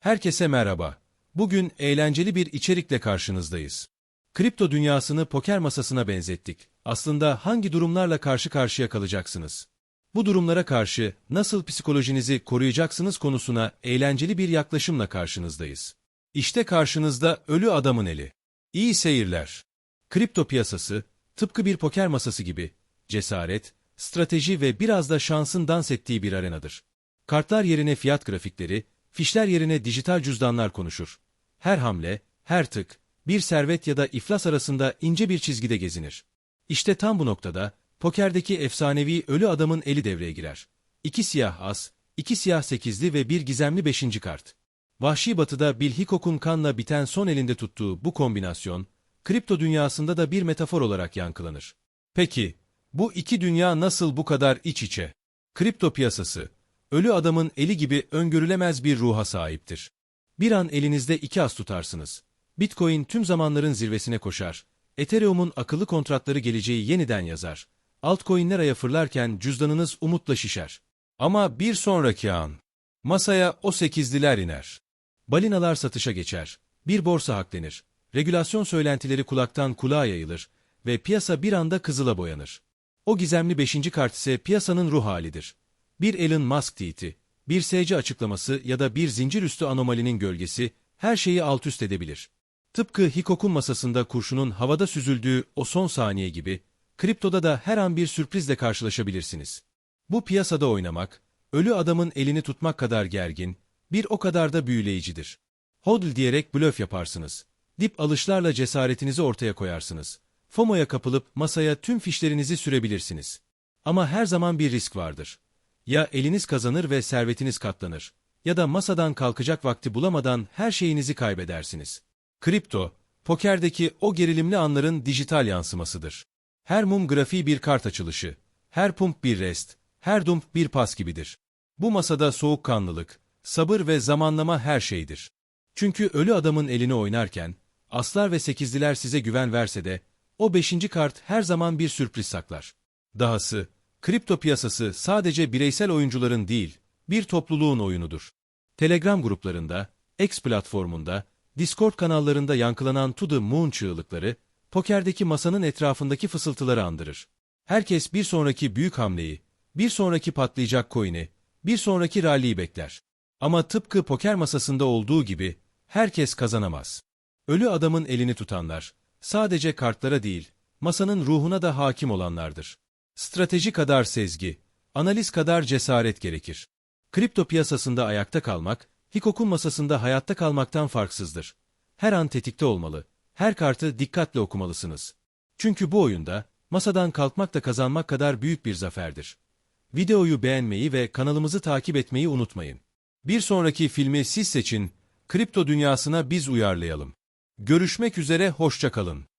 Herkese merhaba. Bugün eğlenceli bir içerikle karşınızdayız. Kripto dünyasını poker masasına benzettik. Aslında hangi durumlarla karşı karşıya kalacaksınız? Bu durumlara karşı nasıl psikolojinizi koruyacaksınız konusuna eğlenceli bir yaklaşımla karşınızdayız. İşte karşınızda ölü adamın eli. İyi seyirler. Kripto piyasası, tıpkı bir poker masası gibi, cesaret, strateji ve biraz da şansın dans ettiği bir arenadır. Kartlar yerine fiyat grafikleri, fişler yerine dijital cüzdanlar konuşur. Her hamle, her tık, bir servet ya da iflas arasında ince bir çizgide gezinir. İşte tam bu noktada, pokerdeki efsanevi ölü adamın eli devreye girer. İki siyah as, iki siyah sekizli ve bir gizemli beşinci kart. Vahşi batıda Bill Hickok'un kanla biten son elinde tuttuğu bu kombinasyon, kripto dünyasında da bir metafor olarak yankılanır. Peki, bu iki dünya nasıl bu kadar iç içe? Kripto piyasası, ölü adamın eli gibi öngörülemez bir ruha sahiptir. Bir an elinizde iki as tutarsınız. Bitcoin tüm zamanların zirvesine koşar. Ethereum'un akıllı kontratları geleceği yeniden yazar. Altcoin'ler aya fırlarken cüzdanınız umutla şişer. Ama bir sonraki an, masaya o sekizliler iner. Balinalar satışa geçer. Bir borsa haklenir. Regülasyon söylentileri kulaktan kulağa yayılır ve piyasa bir anda kızıla boyanır. O gizemli beşinci kart ise piyasanın ruh halidir. Bir Elon Musk tweet'i, bir SC açıklaması ya da bir zincir üstü anomalinin gölgesi her şeyi alt üst edebilir. Tıpkı Hickok'un masasında kurşunun havada süzüldüğü o son saniye gibi, kriptoda da her an bir sürprizle karşılaşabilirsiniz. Bu piyasada oynamak, ölü adamın elini tutmak kadar gergin, bir o kadar da büyüleyicidir. Hodl diyerek blöf yaparsınız. Dip alışlarla cesaretinizi ortaya koyarsınız. FOMO'ya kapılıp masaya tüm fişlerinizi sürebilirsiniz. Ama her zaman bir risk vardır. Ya eliniz kazanır ve servetiniz katlanır ya da masadan kalkacak vakti bulamadan her şeyinizi kaybedersiniz. Kripto, pokerdeki o gerilimli anların dijital yansımasıdır. Her mum grafiği bir kart açılışı, her pump bir rest, her dump bir pas gibidir. Bu masada soğukkanlılık, sabır ve zamanlama her şeydir. Çünkü ölü adamın elini oynarken, aslar ve sekizliler size güven verse de, o beşinci kart her zaman bir sürpriz saklar. Dahası, kripto piyasası sadece bireysel oyuncuların değil, bir topluluğun oyunudur. Telegram gruplarında, X platformunda, Discord kanallarında yankılanan To the Moon çığlıkları, pokerdeki masanın etrafındaki fısıltıları andırır. Herkes bir sonraki büyük hamleyi, bir sonraki patlayacak coin'i, bir sonraki rally'yi bekler. Ama tıpkı poker masasında olduğu gibi, herkes kazanamaz. Ölü adamın elini tutanlar, sadece kartlara değil, masanın ruhuna da hakim olanlardır. Strateji kadar sezgi, analiz kadar cesaret gerekir. Kripto piyasasında ayakta kalmak, Hickok'un masasında hayatta kalmaktan farksızdır. Her an tetikte olmalı, her kartı dikkatle okumalısınız. Çünkü bu oyunda, masadan kalkmak da kazanmak kadar büyük bir zaferdir. Videoyu beğenmeyi ve kanalımızı takip etmeyi unutmayın. Bir sonraki filmi siz seçin, kripto dünyasına biz uyarlayalım. Görüşmek üzere, hoşça kalın.